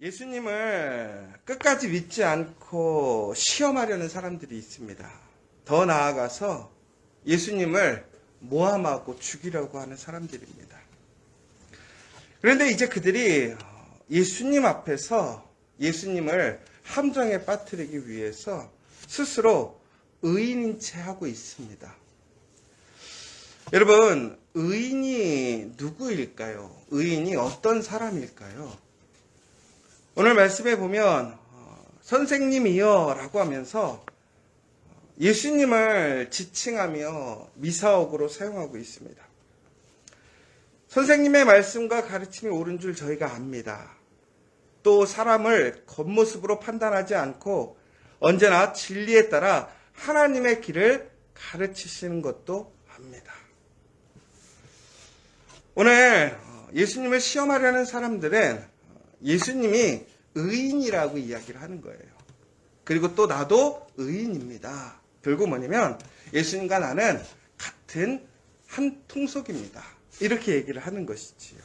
예수님을 끝까지 믿지 않고 시험하려는 사람들이 있습니다. 더 나아가서 예수님을 모함하고 죽이려고 하는 사람들입니다. 그런데 이제 그들이 예수님 앞에서 예수님을 함정에 빠뜨리기 위해서 스스로 의인인 채 하고 있습니다. 여러분, 의인이 누구일까요? 의인이 어떤 사람일까요? 오늘 말씀에 보면 어, 선생님이여 라고 하면서 예수님을 지칭하며 미사역으로 사용하고 있습니다. 선생님의 말씀과 가르침이 옳은 줄 저희가 압니다. 또 사람을 겉모습으로 판단하지 않고 언제나 진리에 따라 하나님의 길을 가르치시는 것도 압니다. 오늘 예수님을 시험하려는 사람들은 예수님이 의인이라고 이야기를 하는 거예요. 그리고 또 나도 의인입니다. 결국 뭐냐면 예수님과 나는 같은 한 통속입니다. 이렇게 얘기를 하는 것이지요.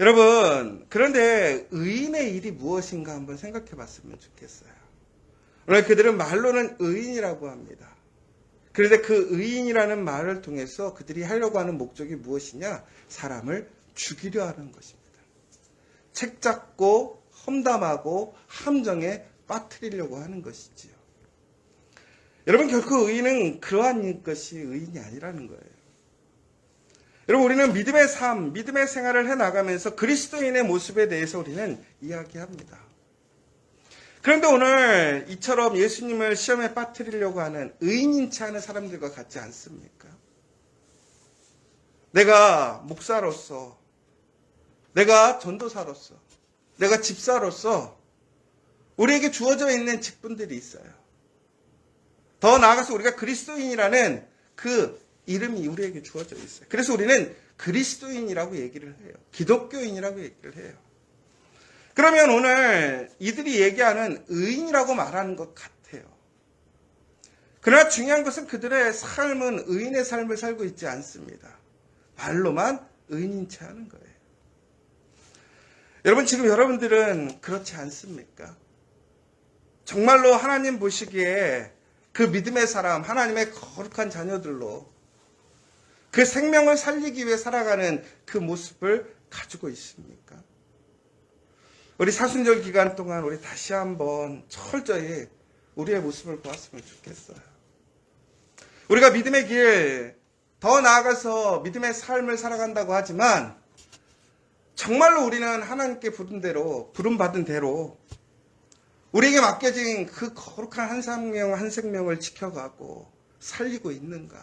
여러분, 그런데 의인의 일이 무엇인가 한번 생각해 봤으면 좋겠어요. 오늘 그들은 말로는 의인이라고 합니다. 그런데 그 의인이라는 말을 통해서 그들이 하려고 하는 목적이 무엇이냐? 사람을 죽이려 하는 것입니다. 책 잡고 험담하고 함정에 빠뜨리려고 하는 것이지요. 여러분 결코 의인은 그러한 것이 의인이 아니라는 거예요. 여러분 우리는 믿음의 삶, 믿음의 생활을 해 나가면서 그리스도인의 모습에 대해서 우리는 이야기합니다. 그런데 오늘 이처럼 예수님을 시험에 빠뜨리려고 하는 의인인 채 하는 사람들과 같지 않습니까? 내가 목사로서, 내가 전도사로서, 내가 집사로서 우리에게 주어져 있는 직분들이 있어요. 더 나아가서 우리가 그리스도인이라는 그 이름이 우리에게 주어져 있어요. 그래서 우리는 그리스도인이라고 얘기를 해요. 기독교인이라고 얘기를 해요. 그러면 오늘 이들이 얘기하는 의인이라고 말하는 것 같아요. 그러나 중요한 것은 그들의 삶은 의인의 삶을 살고 있지 않습니다. 말로만 의인인 채 하는 거예요. 여러분, 지금 여러분들은 그렇지 않습니까? 정말로 하나님 보시기에 그 믿음의 사람, 하나님의 거룩한 자녀들로 그 생명을 살리기 위해 살아가는 그 모습을 가지고 있습니까? 우리 사순절 기간 동안 우리 다시 한번 철저히 우리의 모습을 보았으면 좋겠어요. 우리가 믿음의 길, 더 나아가서 믿음의 삶을 살아간다고 하지만 정말로 우리는 하나님께 부른 대로, 부름 받은 대로 우리에게 맡겨진 그 거룩한 한 생명, 한 생명을 지켜가고 살리고 있는가?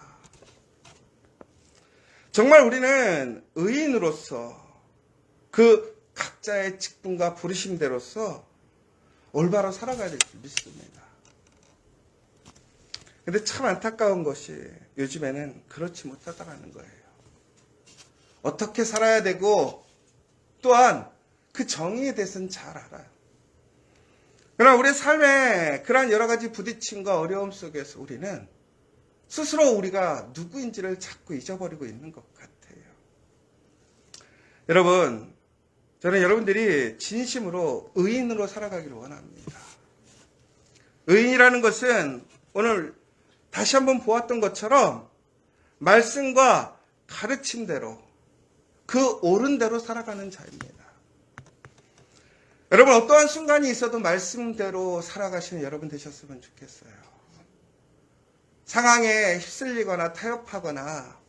정말 우리는 의인으로서 그 각자의 직분과 부르심대로서 올바로 살아가야 될 줄 믿습니다. 근데 참 안타까운 것이 요즘에는 그렇지 못하다라는 거예요. 어떻게 살아야 되고 또한 그 정의에 대해서는 잘 알아요. 그러나 우리의 삶에 그러한 여러 가지 부딪힘과 어려움 속에서 우리는 스스로 우리가 누구인지를 자꾸 잊어버리고 있는 것 같아요. 여러분, 저는 여러분들이 진심으로 의인으로 살아가기를 원합니다. 의인이라는 것은 오늘 다시 한번 보았던 것처럼 말씀과 가르침대로 그 옳은 대로 살아가는 자입니다. 여러분 어떠한 순간이 있어도 말씀대로 살아가시는 여러분 되셨으면 좋겠어요. 상황에 휩쓸리거나 타협하거나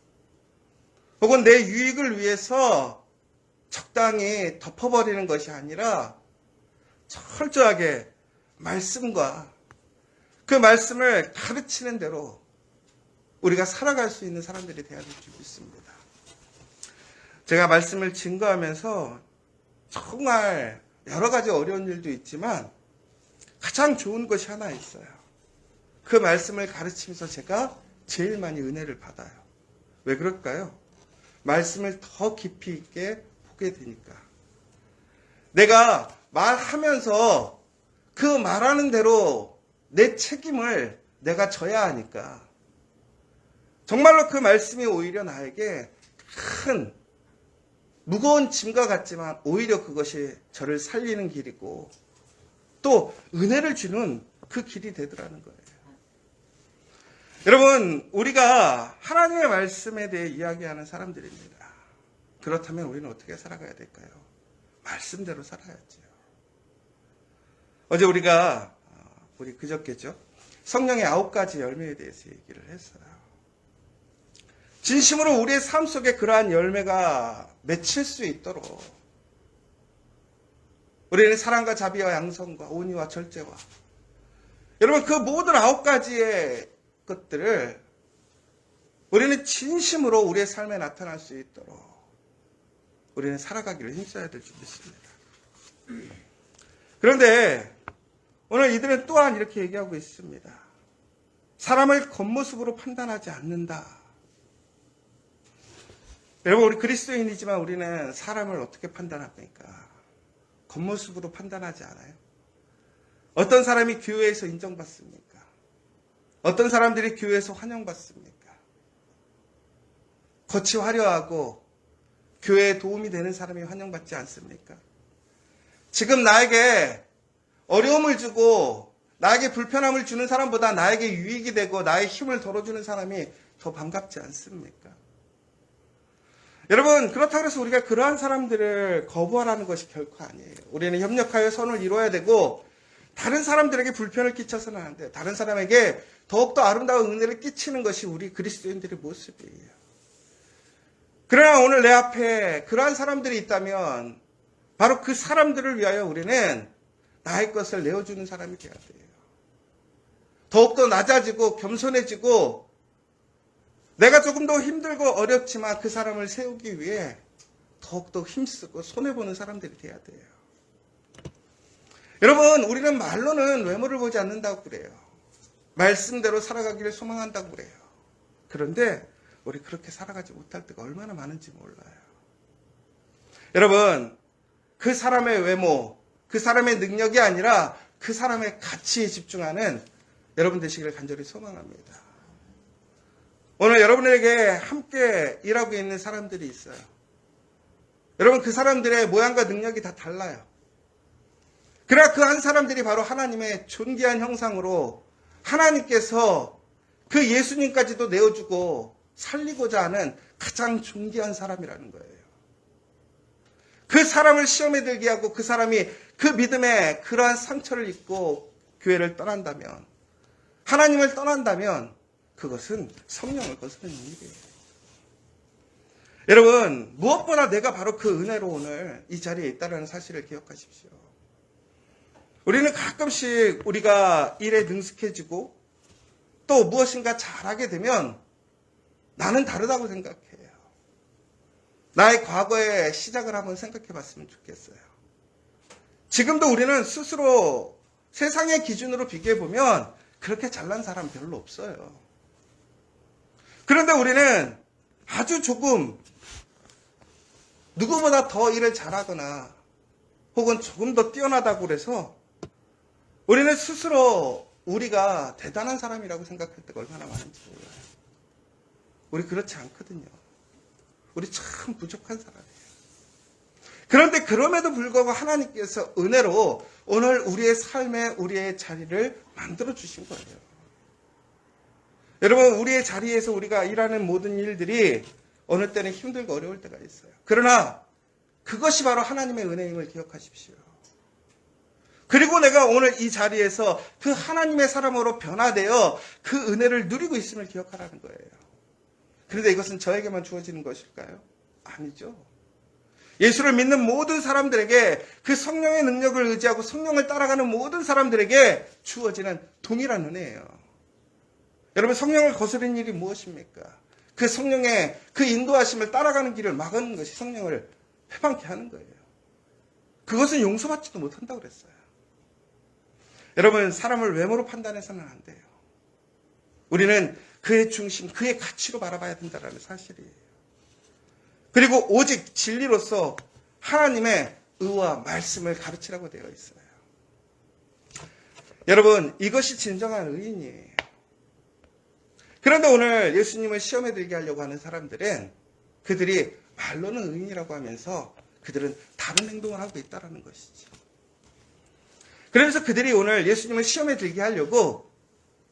혹은 내 유익을 위해서 적당히 덮어버리는 것이 아니라 철저하게 말씀과 그 말씀을 가르치는 대로 우리가 살아갈 수 있는 사람들이 되어야 될 줄 믿습니다. 제가 말씀을 증거하면서 정말 여러 가지 어려운 일도 있지만 가장 좋은 것이 하나 있어요. 그 말씀을 가르치면서 제가 제일 많이 은혜를 받아요. 왜 그럴까요? 말씀을 더 깊이 있게 보게 되니까. 내가 말하면서 그 말하는 대로 내 책임을 내가 져야 하니까. 정말로 그 말씀이 오히려 나에게 큰 무거운 짐과 같지만 오히려 그것이 저를 살리는 길이고 또 은혜를 주는 그 길이 되더라는 거예요. 여러분, 우리가 하나님의 말씀에 대해 이야기하는 사람들입니다. 그렇다면 우리는 어떻게 살아가야 될까요? 말씀대로 살아야지요. 어제 우리가 어, 우리 그저께죠. 성령의 아홉 가지 열매에 대해서 얘기를 했어요. 진심으로 우리의 삶 속에 그러한 열매가 맺힐 수 있도록 우리는 사랑과 자비와 양성과 온유와 절제와 여러분 그 모든 아홉 가지의 것들을 우리는 진심으로 우리의 삶에 나타날 수 있도록 우리는 살아가기를 힘써야 될 줄 믿습니다. 그런데 오늘 이들은 또한 이렇게 얘기하고 있습니다. 사람을 겉모습으로 판단하지 않는다. 여러분, 우리 그리스도인이지만 우리는 사람을 어떻게 판단합니까? 겉모습으로 판단하지 않아요? 어떤 사람이 교회에서 인정받습니까? 어떤 사람들이 교회에서 환영받습니까? 겉이 화려하고 교회에 도움이 되는 사람이 환영받지 않습니까? 지금 나에게 어려움을 주고 나에게 불편함을 주는 사람보다 나에게 유익이 되고 나의 힘을 덜어주는 사람이 더 반갑지 않습니까? 여러분 그렇다고 해서 우리가 그러한 사람들을 거부하라는 것이 결코 아니에요. 우리는 협력하여 선을 이루어야 되고 다른 사람들에게 불편을 끼쳐서는 안 돼요. 다른 사람에게 더욱더 아름다운 은혜를 끼치는 것이 우리 그리스도인들의 모습이에요. 그러나 오늘 내 앞에 그러한 사람들이 있다면 바로 그 사람들을 위하여 우리는 나의 것을 내어주는 사람이 되어야 돼요. 더욱더 낮아지고 겸손해지고 내가 조금 더 힘들고 어렵지만 그 사람을 세우기 위해 더욱더 힘쓰고 손해보는 사람들이 돼야 돼요. 여러분, 우리는 말로는 외모를 보지 않는다고 그래요. 말씀대로 살아가기를 소망한다고 그래요. 그런데 우리 그렇게 살아가지 못할 때가 얼마나 많은지 몰라요. 여러분, 그 사람의 외모, 그 사람의 능력이 아니라 그 사람의 가치에 집중하는 여러분 되시기를 간절히 소망합니다. 오늘 여러분에게 함께 일하고 있는 사람들이 있어요. 여러분 그 사람들의 모양과 능력이 다 달라요. 그러나 그 한 사람들이 바로 하나님의 존귀한 형상으로 하나님께서 그 예수님까지도 내어주고 살리고자 하는 가장 존귀한 사람이라는 거예요. 그 사람을 시험에 들게 하고 그 사람이 그 믿음에 그러한 상처를 입고 교회를 떠난다면 하나님을 떠난다면 그것은 성령을 거스르는 일이에요. 여러분 무엇보다 내가 바로 그 은혜로 오늘 이 자리에 있다는 사실을 기억하십시오. 우리는 가끔씩 우리가 일에 능숙해지고 또 무엇인가 잘하게 되면 나는 다르다고 생각해요. 나의 과거의 시작을 한번 생각해 봤으면 좋겠어요. 지금도 우리는 스스로 세상의 기준으로 비교해 보면 그렇게 잘난 사람 별로 없어요. 그런데 우리는 아주 조금 누구보다 더 일을 잘하거나 혹은 조금 더 뛰어나다고 그래서 우리는 스스로 우리가 대단한 사람이라고 생각할 때가 얼마나 많은지 몰라요. 우리 그렇지 않거든요. 우리 참 부족한 사람이에요. 그런데 그럼에도 불구하고 하나님께서 은혜로 오늘 우리의 삶에 우리의 자리를 만들어 주신 거예요. 여러분, 우리의 자리에서 우리가 일하는 모든 일들이 어느 때는 힘들고 어려울 때가 있어요. 그러나 그것이 바로 하나님의 은혜임을 기억하십시오. 그리고 내가 오늘 이 자리에서 그 하나님의 사람으로 변화되어 그 은혜를 누리고 있음을 기억하라는 거예요. 그런데 이것은 저에게만 주어지는 것일까요? 아니죠. 예수를 믿는 모든 사람들에게 그 성령의 능력을 의지하고 성령을 따라가는 모든 사람들에게 주어지는 동일한 은혜예요. 여러분 성령을 거스르는 일이 무엇입니까? 그 성령의 그 인도하심을 따라가는 길을 막는 것이 성령을 해방케 하는 거예요. 그것은 용서받지도 못한다고 그랬어요. 여러분 사람을 외모로 판단해서는 안 돼요. 우리는 그의 중심, 그의 가치로 바라봐야 된다는 사실이에요. 그리고 오직 진리로서 하나님의 의와 말씀을 가르치라고 되어 있어요. 여러분, 이것이 진정한 의인이에요. 그런데 오늘 예수님을 시험에 들게 하려고 하는 사람들은 그들이 말로는 의인이라고 하면서 그들은 다른 행동을 하고 있다라는 것이죠. 그러면서 그들이 오늘 예수님을 시험에 들게 하려고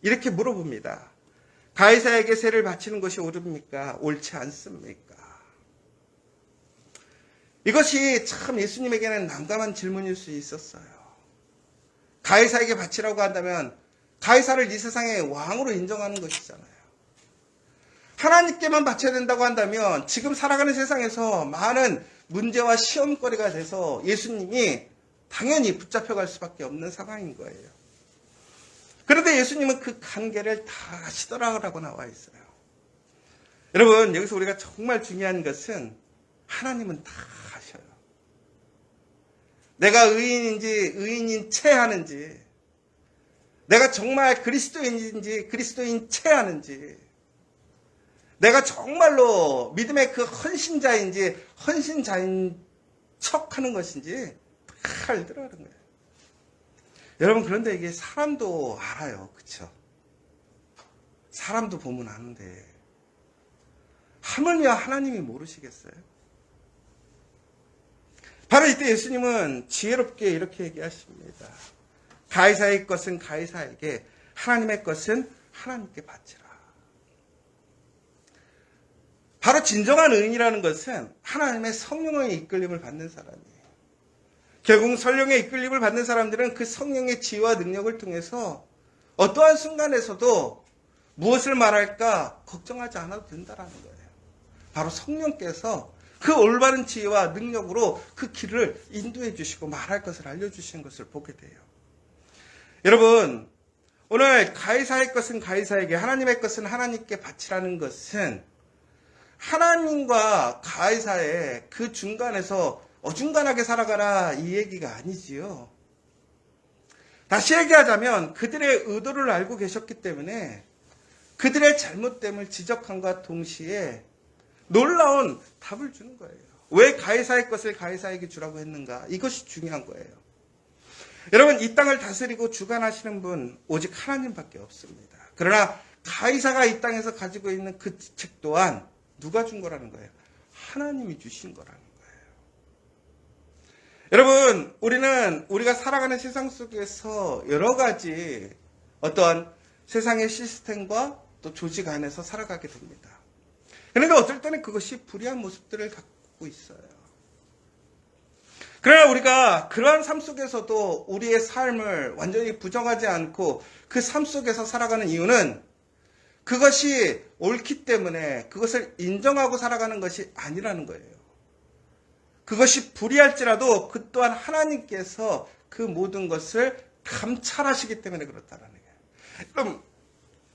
이렇게 물어봅니다. 가이사에게 세를 바치는 것이 옳습니까? 옳지 않습니까? 이것이 참 예수님에게는 난감한 질문일 수 있었어요. 가이사에게 바치라고 한다면 가이사를 이 세상의 왕으로 인정하는 것이잖아요. 하나님께만 바쳐야 된다고 한다면 지금 살아가는 세상에서 많은 문제와 시험거리가 돼서 예수님이 당연히 붙잡혀갈 수밖에 없는 상황인 거예요. 그런데 예수님은 그 관계를 다 하시더라고 나와 있어요. 여러분, 여기서 우리가 정말 중요한 것은 하나님은 다 하셔요. 내가 의인인지 의인인 채 하는지, 내가 정말 그리스도인인지 그리스도인 채 하는지, 내가 정말로 믿음의 그 헌신자인지 헌신자인 척 하는 것인지 다 알더라는 거예요. 여러분 그런데 이게 사람도 알아요. 그쵸? 사람도 보면 아는데 하물며 하나님이 모르시겠어요? 바로 이때 예수님은 지혜롭게 이렇게 얘기하십니다. 가이사의 것은 가이사에게 하나님의 것은 하나님께 바치라. 바로 진정한 의인이라는 것은 하나님의 성령의 이끌림을 받는 사람이에요. 결국 성령의 이끌림을 받는 사람들은 그 성령의 지혜와 능력을 통해서 어떠한 순간에서도 무엇을 말할까 걱정하지 않아도 된다라는 거예요. 바로 성령께서 그 올바른 지혜와 능력으로 그 길을 인도해 주시고 말할 것을 알려주시는 것을 보게 돼요. 여러분, 오늘 가이사의 것은 가이사에게, 하나님의 것은 하나님께 바치라는 것은 하나님과 가이사의 그 중간에서 어중간하게 살아가라 이 얘기가 아니지요. 다시 얘기하자면 그들의 의도를 알고 계셨기 때문에 그들의 잘못됨을 지적함과 동시에 놀라운 답을 주는 거예요. 왜 가이사의 것을 가이사에게 주라고 했는가? 이것이 중요한 거예요. 여러분, 이 땅을 다스리고 주관하시는 분 오직 하나님밖에 없습니다. 그러나 가이사가 이 땅에서 가지고 있는 그책 또한 누가 준 거라는 거예요? 하나님이 주신 거라는 거예요. 여러분, 우리는 우리가 살아가는 세상 속에서 여러 가지 어떠한 세상의 시스템과 또 조직 안에서 살아가게 됩니다. 그런데 어떨 때는 그것이 불의한 모습들을 갖고 있어요. 그러나 우리가 그러한 삶 속에서도 우리의 삶을 완전히 부정하지 않고 그 삶 속에서 살아가는 이유는 그것이 옳기 때문에 그것을 인정하고 살아가는 것이 아니라는 거예요. 그것이 불의할지라도 그 또한 하나님께서 그 모든 것을 감찰하시기 때문에 그렇다라는 거예요. 그럼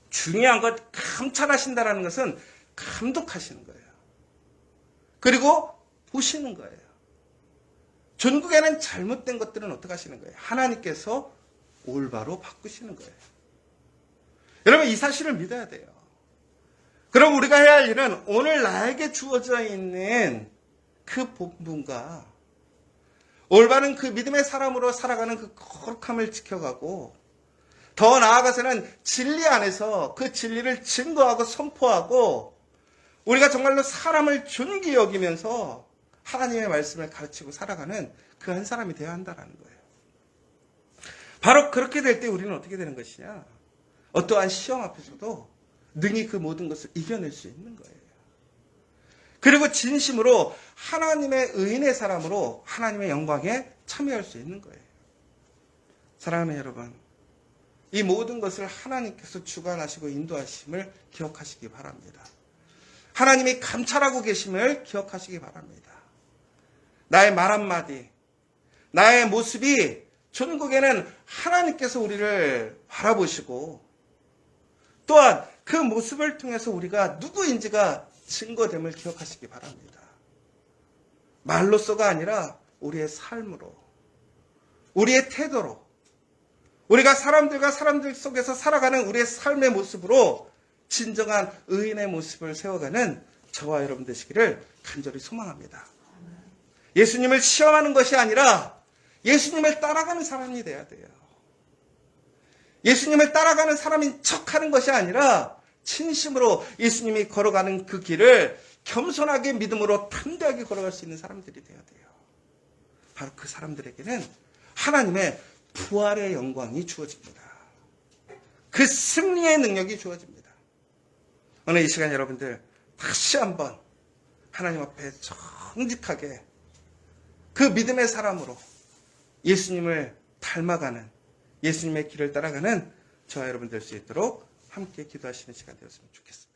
중요한 것 감찰하신다라는 것은 감독하시는 거예요. 그리고 보시는 거예요. 전국에는 잘못된 것들은 어떻게 하시는 거예요? 하나님께서 올바로 바꾸시는 거예요. 여러분 이 사실을 믿어야 돼요. 그럼 우리가 해야 할 일은 오늘 나에게 주어져 있는 그 본분과 올바른 그 믿음의 사람으로 살아가는 그 거룩함을 지켜가고 더 나아가서는 진리 안에서 그 진리를 증거하고 선포하고 우리가 정말로 사람을 존귀 여기면서 하나님의 말씀을 가르치고 살아가는 그 한 사람이 되어야 한다는 거예요. 바로 그렇게 될 때 우리는 어떻게 되는 것이냐? 어떠한 시험 앞에서도 능히 그 모든 것을 이겨낼 수 있는 거예요. 그리고 진심으로 하나님의 의인의 사람으로 하나님의 영광에 참여할 수 있는 거예요. 사랑하는 여러분, 이 모든 것을 하나님께서 주관하시고 인도하심을 기억하시기 바랍니다. 하나님이 감찰하고 계심을 기억하시기 바랍니다. 나의 말 한마디, 나의 모습이 전국에는 하나님께서 우리를 바라보시고 또한 그 모습을 통해서 우리가 누구인지가 증거됨을 기억하시기 바랍니다. 말로써가 아니라 우리의 삶으로, 우리의 태도로, 우리가 사람들과 사람들 속에서 살아가는 우리의 삶의 모습으로 진정한 의인의 모습을 세워가는 저와 여러분 되시기를 간절히 소망합니다. 예수님을 시험하는 것이 아니라 예수님을 따라가는 사람이 돼야 돼요. 예수님을 따라가는 사람인 척 하는 것이 아니라 진심으로 예수님이 걸어가는 그 길을 겸손하게 믿음으로 담대하게 걸어갈 수 있는 사람들이 되어야 돼요. 바로 그 사람들에게는 하나님의 부활의 영광이 주어집니다. 그 승리의 능력이 주어집니다. 오늘 이 시간 여러분들 다시 한번 하나님 앞에 정직하게 그 믿음의 사람으로 예수님을 닮아가는 예수님의 길을 따라가는 저와 여러분 될 수 있도록 함께 기도하시는 시간 되었으면 좋겠습니다.